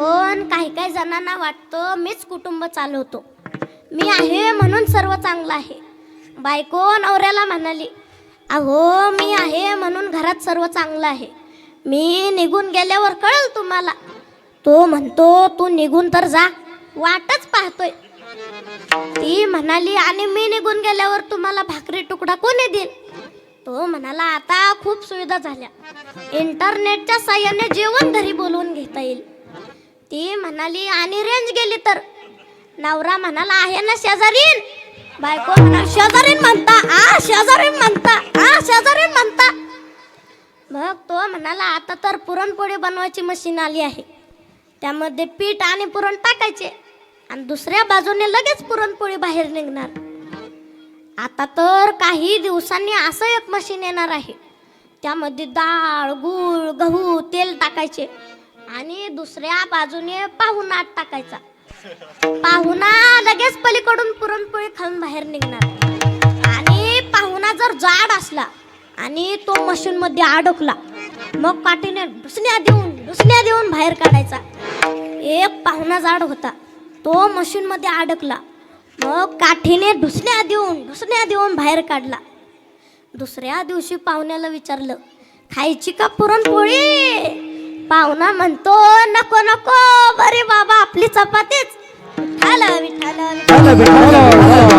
पण काही काही जणांना वाटतं मीच कुटुंब चालवतो. मी आहे म्हणून सर्व चांगलं आहे. बायको नवऱ्याला म्हणाली अहो मी आहे म्हणून घरात सर्व चांगलं आहे. मी निघून गेल्यावर कळल तुम्हाला. तो म्हणतो तू निघून तर जा वाटच पाहतोय. ती म्हणाली आणि मी निघून गेल्यावर तुम्हाला भाकरी तुकडा कोणी देईल? तो म्हणाला आता खूप सुविधा झाल्या. इंटरनेटच्या साह्याने जेवण घरी बोलवून घेता येईल. ती म्हणाली आणि रेंज गेली तर? नवरा म्हणाला आहे ना शेजारीन. बायको म्हणा शेजारीन म्हणता आ शेजारीन म्हणता आ शेजारीन म्हणता. मग तो म्हणाला आता तर पुरणपोळी बनवायची मशीन आली आहे. त्यामध्ये पीठ आणि पुरण टाकायचे आणि दुसऱ्या बाजूने लगेच पुरणपोळी बाहेर निघणार. आता तर काही दिवसांनी असं एक मशीन येणार आहे. त्यामध्ये डाळ गूळ गहू तेल टाकायचे. आणि दुसऱ्या बाजूने पाहुणा टाकायचा. पाहुणा लगेच पलीकडून पुरणपोळी खाऊन बाहेर निघणार. आणि पाहुणा जर जाड असला आणि तो मशीन मध्ये अडकला मग काठीने ढुसण्या देऊन डुसण्या देऊन बाहेर काढायचा. एक पाहुणा जाड होता तो मशीन मध्ये अडकला मग काठीने डुसण्या देऊन डुसण्या देऊन बाहेर काढला. दुसऱ्या दिवशी पाहुण्याला विचारलं खायची का पुरणपोळी? पाहुणा म्हणतो नको नको बरे बाबा आपली चपातीच. विठाल विठाल.